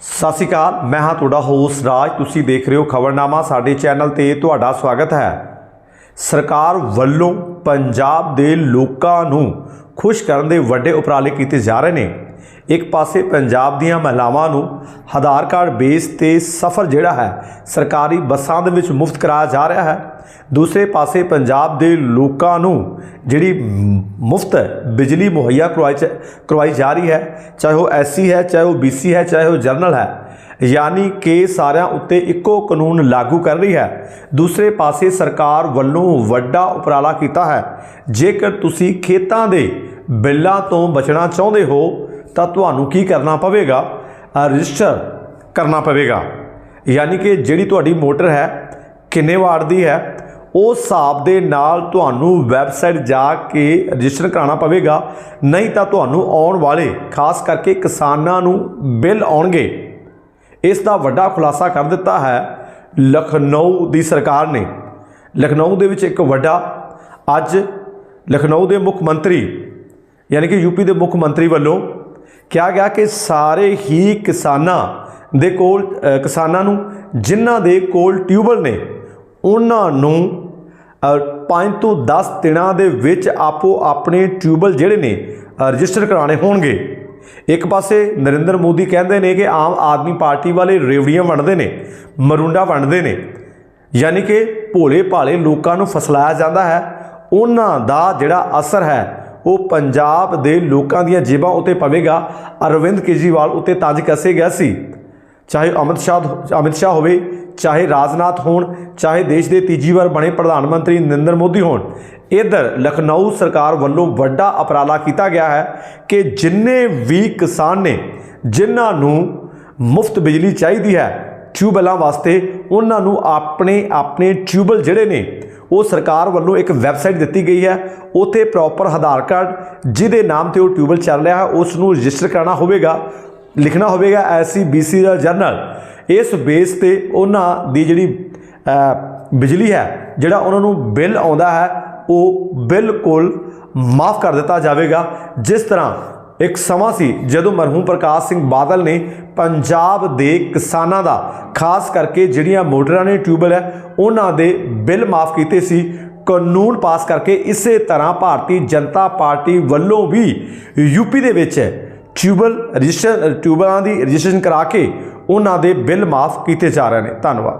ਸਤਿ ਸ਼੍ਰੀ ਅਕਾਲ, ਮੈਂ ਹਾਂ ਤੁਹਾਡਾ ਹੋਸਟ ਰਾਜ। ਤੁਸੀਂ ਦੇਖ ਰਹੇ ਹੋ ਖਬਰਨਾਮਾ, ਸਾਡੇ ਚੈਨਲ ਤੇ ਤੁਹਾਡਾ ਸਵਾਗਤ ਹੈ। ਸਰਕਾਰ ਵੱਲੋਂ ਪੰਜਾਬ ਦੇ ਲੋਕਾਂ ਨੂੰ ਖੁਸ਼ ਕਰਨ ਦੇ ਵੱਡੇ ਉਪਰਾਲੇ ਕੀਤੇ ਜਾ ਰਹੇ ਨੇ। ਇੱਕ ਪਾਸੇ ਪੰਜਾਬ ਦੀਆਂ ਮਹਿਲਾਵਾਂ ਨੂੰ ਆਧਾਰ ਕਾਰਡ ਬੇਸ ਤੇ ਸਫ਼ਰ ਜਿਹੜਾ ਹੈ, ਸਰਕਾਰੀ ਬੱਸਾਂ ਦੇ ਵਿੱਚ ਮੁਫਤ ਕਰਾਇਆ ਜਾ ਰਿਹਾ ਹੈ। ਦੂਸਰੇ ਪਾਸੇ ਪੰਜਾਬ ਦੇ ਲੋਕਾਂ ਨੂੰ ਜਿਹੜੀ ਮੁਫਤ ਬਿਜਲੀ ਮੁਹੱਈਆ ਕਰਵਾਈ ਚ- ਕਰਵਾਈ ਜਾ ਰਹੀ ਹੈ, ਚਾਹੇ ਉਹ ਐਸਸੀ ਹੈ, ਚਾਹੇ ਉਹ ਬੀਸੀ ਹੈ, ਚਾਹੇ ਉਹ ਜਰਨਲ ਹੈ, ਯਾਨੀ ਕਿ ਸਾਰਿਆਂ ਉੱਤੇ ਇੱਕੋ ਕਾਨੂੰਨ ਲਾਗੂ ਕਰ ਰਹੀ ਹੈ। ਦੂਸਰੇ ਪਾਸੇ ਸਰਕਾਰ ਵੱਲੋਂ ਵੱਡਾ ਉਪਰਾਲਾ ਕੀਤਾ ਹੈ। ਜੇਕਰ ਤੁਸੀਂ ਖੇਤਾਂ ਦੇ ਬਿੱਲਾਂ ਤੋਂ ਬਚਣਾ ਚਾਹੁੰਦੇ ਹੋ ਤਾਂ ਤੁਹਾਨੂੰ ਕੀ ਕਰਨਾ ਪਵੇਗਾ? ਰਜਿਸਟਰ ਕਰਨਾ ਪਵੇਗਾ। ਯਾਨੀ ਕਿ ਜਿਹੜੀ ਤੁਹਾਡੀ ਮੋਟਰ ਹੈ, ਕਿੰਨੇ ਵਾਟ ਦੀ ਹੈ ਉਸ ਹਿਸਾਬ ਦੇ ਨਾਲ ਤੁਹਾਨੂੰ ਵੈਬਸਾਈਟ ਜਾ ਕੇ ਰਜਿਸਟਰ ਕਰਾਉਣਾ ਪਵੇਗਾ। ਨਹੀਂ ਤਾਂ ਤੁਹਾਨੂੰ ਆਉਣ ਵਾਲੇ, ਖਾਸ ਕਰਕੇ ਕਿਸਾਨਾਂ ਨੂੰ ਬਿੱਲ ਆਉਣਗੇ। ਇਸ ਦਾ ਵੱਡਾ ਖੁਲਾਸਾ ਕਰ ਦਿੱਤਾ ਹੈ ਲਖਨਊ ਦੀ ਸਰਕਾਰ ਨੇ। ਲਖਨਊ ਦੇ ਵਿੱਚ ਇੱਕ ਵੱਡਾ, ਅੱਜ ਲਖਨਊ ਦੇ ਮੁੱਖ ਮੰਤਰੀ, ਯਾਨੀ ਕਿ ਯੂਪੀ ਦੇ ਮੁੱਖ ਮੰਤਰੀ ਵੱਲੋਂ ਕਿਹਾ ਗਿਆ ਕਿ ਸਾਰੇ ਹੀ ਕਿਸਾਨਾਂ ਦੇ ਕੋਲ ਕਿਸਾਨਾਂ ਨੂੰ, ਜਿਨ੍ਹਾਂ ਦੇ ਕੋਲ ਟਿਊਬਲ ਨੇ, ਉਹਨਾਂ ਨੂੰ 5 ਤੋਂ 10 ਦਿਨਾਂ ਦੇ ਵਿੱਚ ਆਪੋ ਆਪਣੇ ਟਿਊਬਲ ਜਿਹੜੇ ਨੇ ਰਜਿਸਟਰ ਕਰਾਉਣੇ ਹੋਣਗੇ। ਇੱਕ ਪਾਸੇ ਨਰਿੰਦਰ ਮੋਦੀ ਕਹਿੰਦੇ ਨੇ ਕਿ ਆਮ ਆਦਮੀ ਪਾਰਟੀ ਵਾਲੇ ਰੇਵੜੀਆਂ ਵੰਡਦੇ ਨੇ, ਮਰੁੰਡਾ ਵੰਡਦੇ ਨੇ, ਯਾਨੀ ਕਿ ਭੋਲੇ ਭਾਲੇ ਲੋਕਾਂ ਨੂੰ ਫਸਲਾਇਆ ਜਾਂਦਾ ਹੈ। ਉਹਨਾਂ ਦਾ ਜਿਹੜਾ ਅਸਰ ਹੈ ਉਹ ਪੰਜਾਬ ਦੇ ਲੋਕਾਂ ਦੀਆਂ ਜੇਬਾਂ ਉੱਤੇ ਪਵੇਗਾ, ਅਰਵਿੰਦ ਕੇਜਰੀਵਾਲ ਉੱਤੇ ਤੰਜ ਕੱਸੇ ਗਿਆ ਸੀ। ਚਾਹੇ ਅਮਿਤ ਸ਼ਾਹ ਅਮਿਤ ਸ਼ਾਹ ਹੋਵੇ, ਚਾਹੇ ਰਾਜਨਾਥ ਹੋਣ, ਚਾਹੇ ਦੇਸ਼ ਦੇ ਤੀਜੀ ਵਾਰ ਬਣੇ ਪ੍ਰਧਾਨ ਮੰਤਰੀ ਨਰਿੰਦਰ ਮੋਦੀ ਹੋਣ, ਇਧਰ ਲਖਨਊ ਸਰਕਾਰ ਵੱਲੋਂ ਵੱਡਾ ਉਪਰਾਲਾ ਕੀਤਾ ਗਿਆ ਹੈ ਕਿ ਜਿੰਨੇ ਵੀ ਕਿਸਾਨ ਨੇ, ਜਿਨ੍ਹਾਂ ਨੂੰ ਮੁਫਤ ਬਿਜਲੀ ਚਾਹੀਦੀ ਹੈ, ਟਿਊਬਵੈੱਲਾਂ ਵਾਸਤੇ ਉਹਨਾਂ ਨੂੰ ਆਪਣੇ ਆਪਣੇ ਟਿਊਬਲ ਜਿਹੜੇ ਨੇ ਉਹ ਸਰਕਾਰ ਵੱਲੋਂ ਇੱਕ ਵੈਬਸਾਈਟ ਦਿੱਤੀ ਗਈ ਹੈ, ਉੱਥੇ ਪ੍ਰੋਪਰ ਆਧਾਰ ਕਾਰਡ ਜਿਹਦੇ ਨਾਮ ਤੇ ਉਹ ਟਿਊਬਲ ਚੱਲ ਰਿਹਾ ਹੈ ਉਸ ਨੂੰ ਰਜਿਸਟਰ ਕਰਨਾ ਹੋਵੇਗਾ, ਲਿਖਣਾ ਹੋਵੇਗਾ ਐਸਸੀ ਬੀਸੀ ਦਾ ਜਰਨਲ। ਇਸ ਬੇਸ ਤੇ ਉਹਨਾਂ ਦੀ ਜਿਹੜੀ ਬਿਜਲੀ ਹੈ, ਜਿਹੜਾ ਉਹਨਾਂ ਨੂੰ ਬਿੱਲ ਆਉਂਦਾ ਹੈ, ਉਹ ਬਿਲਕੁਲ ਮਾਫ ਕਰ ਦਿੱਤਾ ਜਾਵੇਗਾ, ਜਿਸ ਤਰ੍ਹਾਂ ਇੱਕ ਸਮਾਂ ਸੀ ਜਦੋਂ ਮਰਹੂਮ ਪ੍ਰਕਾਸ਼ ਸਿੰਘ ਬਾਦਲ ਨੇ ਪੰਜਾਬ ਦੇ ਕਿਸਾਨਾਂ ਦਾ, ਖਾਸ ਕਰਕੇ ਜਿਹੜੀਆਂ ਮੋਟਰਾਂ ਨੇ ਟਿਊਬਲ ਹੈ, ਉਹਨਾਂ ਦੇ ਬਿੱਲ ਮਾਫ ਕੀਤੇ ਸੀ। ਕਾਨੂੰਨ ਪਾਸ ਕਰਕੇ ਇਸੇ ਤਰ੍ਹਾਂ ਭਾਰਤੀ ਜਨਤਾ ਪਾਰਟੀ ਵੱਲੋਂ ਵੀ ਯੂਪੀ ਦੇ ਵਿੱਚ ਟਿਊਬਲ ਰਜਿਸਟਰ ਟਿਊਬਲਾਂ ਦੀ ਰਜਿਸਟ੍ਰੇਸ਼ਨ ਕਰਾ ਕੇ ਉਹਨਾਂ ਦੇ ਬਿੱਲ ਮਾਫ ਕੀਤੇ ਜਾ ਰਹੇ ਨੇ। ਧੰਨਵਾਦ।